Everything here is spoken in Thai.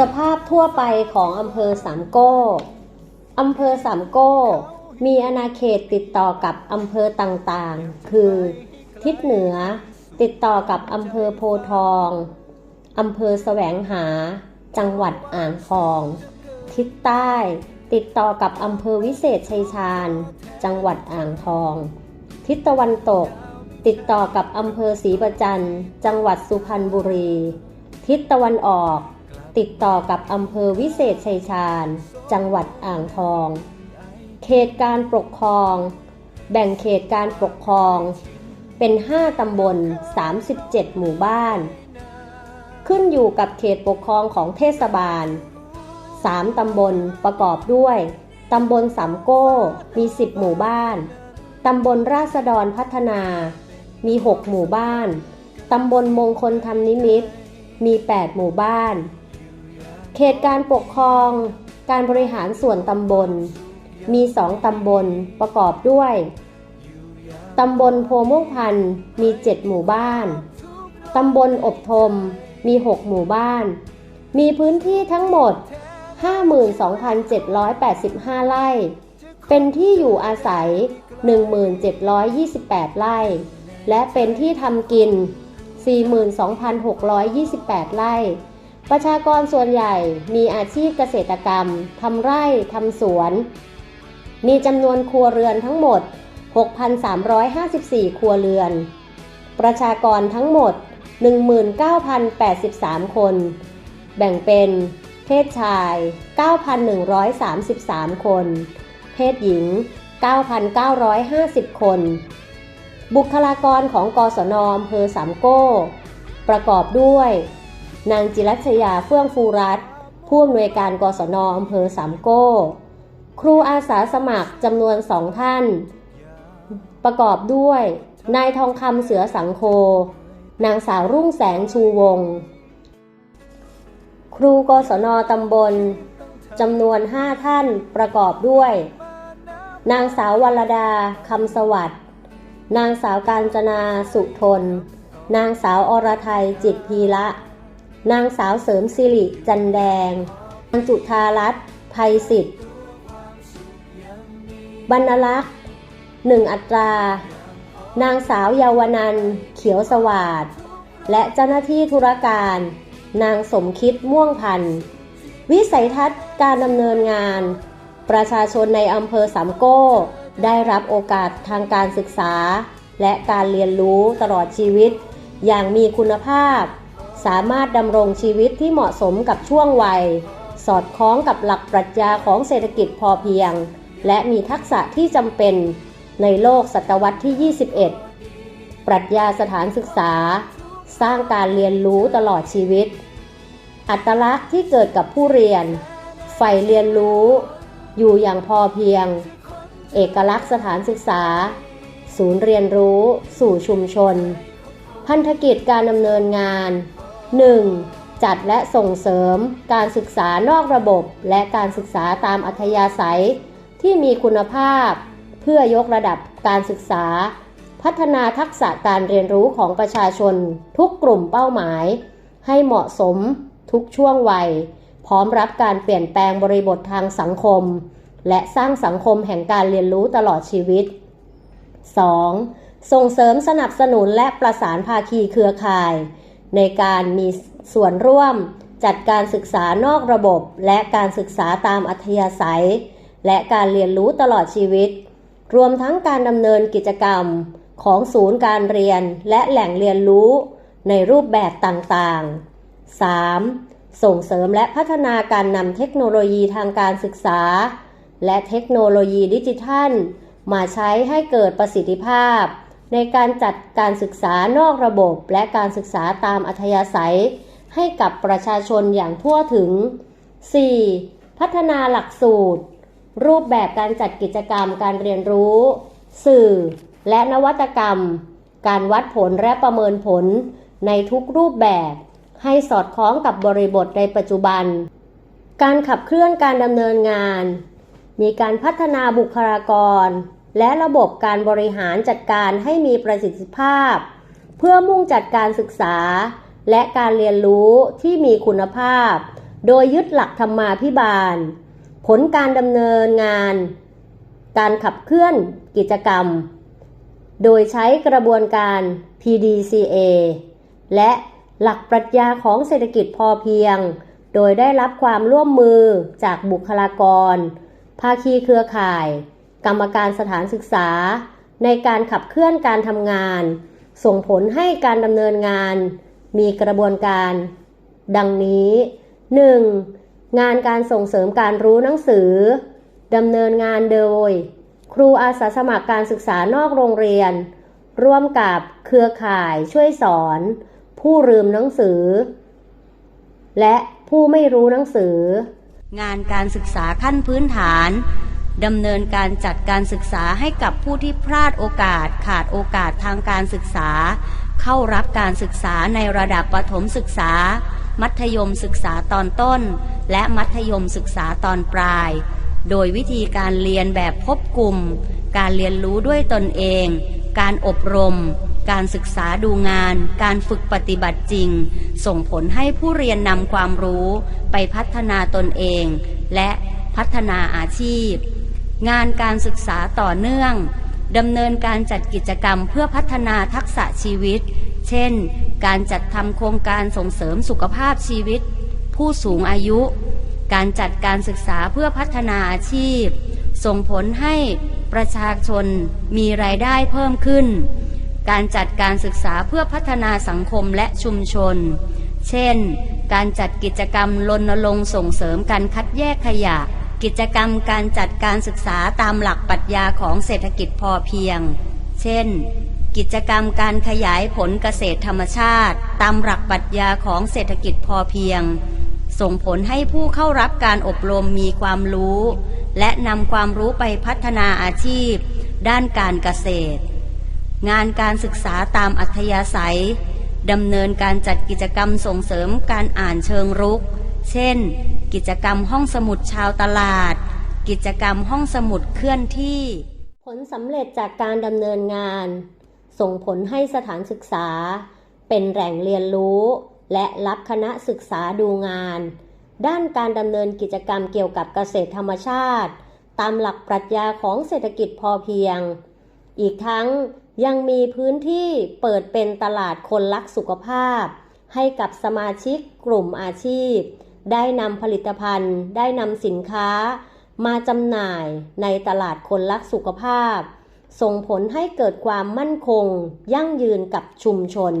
สภาพทั่วไปของอำเภอสามโก้ อำเภอสามโก้ มีอาณาเขตติดต่อกับอำเภอต่างๆ คือ ทิศเหนือ ติดต่อกับอำเภอโพทอง อำเภอแสวงหา จังหวัดอ่างทอง ทิศใต้ ติดต่อกับอำเภอวิเศษชัยชาญ จังหวัดอ่างทอง ทิศตะวันตก ติดต่อกับอำเภอศรีประจันทร์จังหวัดสุพรรณบุรี ทิศตะวันออก ติดต่อกับอำเภอวิเศษชัยชาญ จังหวัดอ่างทอง เขตการปกครอง แบ่งเขตการปกครอง เป็น 5 ตำบล 37 หมู่บ้าน ขึ้นอยู่กับเขตปกครองของเทศบาล 3 ตำบลประกอบด้วย ตำบลสามโก้ มี 10 หมู่บ้าน ตำบลราษฎรพัฒนา มี 6 หมู่บ้าน ตำบลมงคลธรรมนิมิตมี 8 หมู่บ้าน เขตการปกครอง การบริหารส่วนตำบล มี2ตำบลประกอบด้วย ตำบลโพม่วงพันธ์มี 7 หมู่บ้าน ตำบลอบทม มี 6 หมู่บ้าน มีพื้นที่ทั้งหมด 52,785 ไร่ เป็นที่อยู่อาศัย 1,728 ไร่ และเป็นที่ทำกิน 42,628 ไร่ ประชากรส่วนใหญ่มีอาชีพเกษตรกรรมทำไร่ทำสวน มีจำนวนครัวเรือนทั้งหมด 6,354 ครัวเรือน ประชากรทั้งหมด 19,083 คน แบ่งเป็นเพศชาย 9,133 คน เพศหญิง 9,950 คน บุคลากรของกศนอำเภอสามโก้ ประกอบด้วย นางจิรัชยาเฟื่องฟูรัตผู้อำนวยการกศนอำเภอสามโก้ ครูอาสาสมัครจำนวนสองท่าน ประกอบด้วย นายทองคำเสือสังโค นางสาวรุ่งแสงชูวงศ์ครูกศนตำบลจำนวน5ท่านประกอบด้วย นางสาววรดาคำสวัสดิ์นางสาวการจนาสุทน นางสาวอรไทยจิตพีละ นางสาวเสริมสิริจันแดง นางจุธารัตน์ภัยสิทธิ์ บรรลักษ์หนึ่งอัตรา นางสาวเยาวนันเขียวสวาดและเจ้าหน้าที่ธุรการ นางสมคิดม่วงพันธ์ วิสัยทัศน์การดำเนินงาน ประชาชนในอำเภอสามโก้ ได้รับโอกาสทางการศึกษา และการเรียนรู้ตลอดชีวิต อย่างมีคุณภาพ สามารถดำรงชีวิตที่เหมาะสมกับช่วงวัย สอดคล้องกับหลักปรัชญาของเศรษฐกิจพอเพียง และมีทักษะที่จำเป็นในโลกศตวรรษที่ 21 ปรัชญาสถานศึกษา สร้างการเรียนรู้ตลอดชีวิต อัตลักษณ์ที่เกิดกับผู้เรียนใฝ่เรียนรู้ อยู่อย่างพอเพียง เอกลักษณ์สถานศึกษา ศูนย์เรียนรู้ สู่ชุมชน พันธกิจการดำเนินงาน 1. จัดและส่งเสริมการศึกษานอกระบบและการศึกษาตามอัธยาศัย ที่มีคุณภาพ เพื่อยกระดับการศึกษา พัฒนาทักษะการเรียนรู้ของประชาชน ทุกกลุ่มเป้าหมาย ให้เหมาะสมทุกช่วงวัย พร้อมรับการเปลี่ยนแปลงบริบททางสังคม และสร้างสังคมแห่งการเรียนรู้ตลอดชีวิต 2. ส่งเสริมสนับสนุนและประสานภาคีเครือข่าย ในการมีส่วนร่วม จัดการศึกษานอกระบบ และการศึกษาตามอัธยาศัย และการเรียนรู้ตลอดชีวิต รวมทั้งการดำเนินกิจกรรมของศูนย์การเรียนและแหล่งเรียนรู้ในรูปแบบต่างๆ 3. ส่งเสริมและพัฒนาการนำเทคโนโลยีทางการศึกษา และเทคโนโลยีดิจิทัล มาใช้ให้เกิดประสิทธิภาพ ในการจัดการศึกษานอกระบบและการศึกษาตามอัธยาศัย ให้กับประชาชนอย่างทั่วถึง 4. พัฒนาหลักสูตร รูปแบบการจัดกิจกรรมการเรียนรู้ สื่อ และนวัตกรรม การวัดผลและประเมินผลในทุกรูปแบบ ให้สอดคล้องกับบริบทในปัจจุบัน การขับเคลื่อนการดำเนินงาน มีการพัฒนาบุคลากร และระบบการบริหารจัดการให้มีประสิทธิภาพ เพื่อมุ่งจัดการศึกษา และการเรียนรู้ที่มีคุณภาพ โดยยึดหลักธรรมาภิบาล ผลการดำเนินงาน การขับเคลื่อนกิจกรรม โดยใช้กระบวนการ PDCA และหลักปรัชญาของเศรษฐกิจพอเพียง โดยได้รับความร่วมมือจากบุคลากร ภาคีเครือข่าย กรรมการสถานศึกษา ในการขับเคลื่อนการทำงาน ส่งผลให้การดำเนินงาน มีกระบวนการ ดังนี้ 1. งานการส่งเสริมการรู้หนังสือดำเนินงานโดย ครูอาสาสมัครการศึกษานอกโรงเรียน ร่วมกับเครือข่ายช่วยสอน ผู้ลืมหนังสือ และผู้ไม่รู้หนังสือ งานการศึกษาขั้นพื้นฐาน ดำเนินการจัดการศึกษาให้กับผู้ที่พลาดโอกาสขาดโอกาสทางการศึกษา เข้ารับการศึกษาในระดับประถมศึกษา มัธยมศึกษาตอนต้น และมัธยมศึกษาตอนปลาย โดยวิธีการเรียนแบบพบกลุ่ม การเรียนรู้ด้วยตนเอง การอบรม การศึกษาดูงาน การฝึกปฏิบัติจริง ส่งผลให้ผู้เรียนนำความรู้ไปพัฒนาตนเอง และพัฒนาอาชีพ งานการศึกษาต่อเนื่องดำเนินการจัดกิจกรรมเพื่อพัฒนาทักษะชีวิต เช่น การจัดทำโครงการส่งเสริมสุขภาพชีวิต ผู้สูงอายุ การจัดการศึกษาเพื่อพัฒนาอาชีพ ส่งผลให้ประชาชนมีรายได้เพิ่มขึ้น การจัดการศึกษาเพื่อพัฒนาสังคมและชุมชน เช่น การจัดกิจกรรมรณรงค์ส่งเสริมการคัดแยกขยะ กิจกรรมการจัดการศึกษาตามหลักปรัชญาของเศรษฐกิจพอเพียง เช่น กิจกรรมการขยายผลเกษตรธรรมชาติ ตามหลักปรัชญาของเศรษฐกิจพอเพียง ส่งผลให้ผู้เข้ารับการอบรมมีความรู้ และนำความรู้ไปพัฒนาอาชีพ ด้านการเกษตร งานการศึกษาตามอัธยาศัยดำเนินการจัดกิจกรรมส่งเสริมการอ่านเชิงรุก เช่น กิจกรรมห้องสมุดชาวตลาด กิจกรรมห้องสมุดเคลื่อนที่ ผลสำเร็จจากการดำเนินงาน ส่งผลให้สถานศึกษา เป็นแหล่งเรียนรู้ และรับคณะศึกษาดูงาน ด้านการดำเนินกิจกรรมเกี่ยวกับเกษตรธรรมชาติ ตามหลักปรัชญาของเศรษฐกิจพอเพียง อีกทั้งยังมีพื้นที่เปิดเป็นตลาดคนรักสุขภาพ ให้กับสมาชิกกลุ่มอาชีพ ได้นำผลิตภัณฑ์ ได้นำสินค้า มาจำหน่ายในตลาดคนรักสุขภาพ ส่งผลให้เกิดความมั่นคง ยั่งยืนกับชุมชน